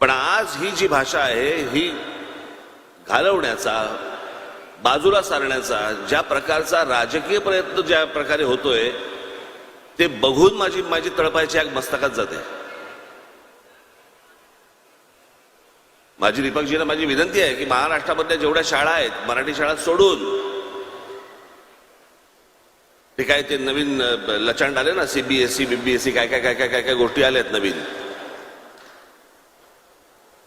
पण आज ही जी भाषा आहे ही घालवण्याचा बाजूला सारण्याचा ज्या प्रकारचा राजकीय प्रयत्न ज्या प्रकारे होतोय ते बघून माझी माझी तळपायची आग मस्तकात जाते. माझी दीपकजीला माझी विनंती आहे की महाराष्ट्रामधल्या जेवढ्या शाळा आहेत मराठी शाळा सोडून ते काय ते नवीन लचांड आले ना सीबीएसई बीबीएसई काय काय काय काय काय काय गोष्टी आल्या आहेत नवीन.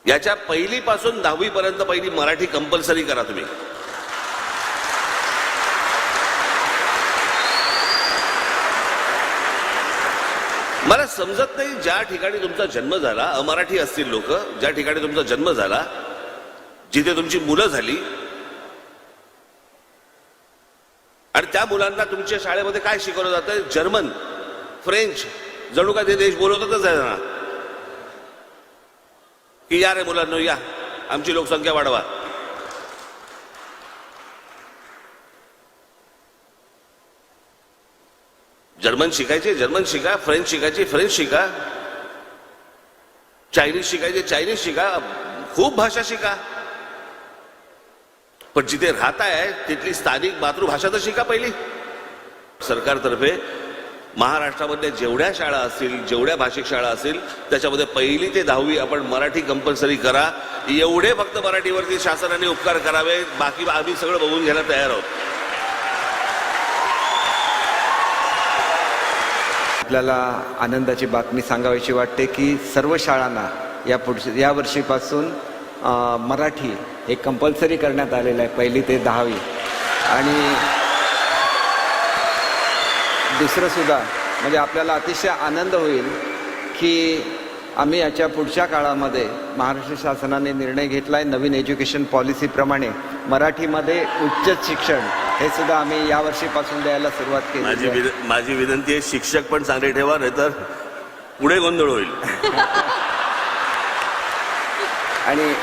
याच्या पहिलीपासून दहावीपर्यंत पहिली मराठी कंपल्सरी करा तुम्ही. मला समजत नाही ज्या ठिकाणी तुमचा जन्म झाला अमराठी असतील लोक ज्या ठिकाणी तुमचा जन्म झाला जिथे तुमची मुलं झाली आणि त्या मुलांना तुमच्या शाळेमध्ये काय शिकवलं जातं? जर्मन फ्रेंच जणू का ते देश बोलवतच आहे ना. की या रे मुलांनो या. आमची लोकसंख्या वाढवा. जर्मन शिकायचे जर्मन शिका फ्रेंच शिकायची फ्रेंच शिका. चायनीज शिकायचे चायनीज शिका. खूप भाषा शिका. पण जिथे राहताय तिथली स्थानिक मातृभाषा तर शिका पहिली. सरकारतर्फे महाराष्ट्रामधल्या जेवढ्या शाळा असतील जेवढ्या भाषिक शाळा असतील त्याच्यामध्ये पहिली ते दहावी आपण मराठी कंपल्सरी करा. एवढे फक्त मराठीवरती शासनाने उपकार करावे. बाकी आम्ही सगळं बघून घ्यायला तयार आहोत. आपल्याला आनंदाची बातमी सांगावीशी वाटते की सर्व शाळांना या पुढच्या या वर्षीपासून मराठी हे कंपल्सरी करण्यात आलेलं आहे पहिली ते दहावी. आणि दुसरं सुद्धा म्हणजे आपल्याला अतिशय आनंद होईल की आम्ही याच्या पुढच्या काळामध्ये महाराष्ट्र शासनाने निर्णय घेतला आहे नवीन एज्युकेशन पॉलिसीप्रमाणे मराठीमध्ये उच्च शिक्षण हे सुद्धा आम्ही यावर्षीपासून द्यायला सुरुवात केली माझी विन- माझी विनंती आहे शिक्षक पण चांगले ठेवा नाही तर पुढे गोंधळ होईल. आणि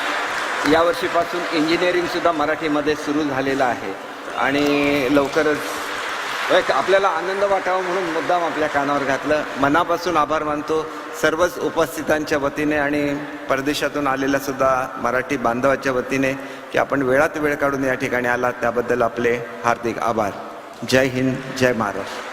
या वर्षीपासून इंजिनिअरिंग सुद्धा मराठीमध्ये सुरू झालेलं आहे. आणि लवकरच एक आपल्याला आनंद वाटावा म्हणून मुद्दाम आपल्या कानावर घातलं. मनापासून आभार मानतो. सर्वच उपस्थितांच्या वतीने आणि परदेशातून आलेल्या सुद्धा मराठी बांधवाच्या वतीने की आपण वेळात वेळ काढून या ठिकाणी आलात. त्याबद्दल आपले हार्दिक आभार. जय हिंद जय महाराष्ट्र.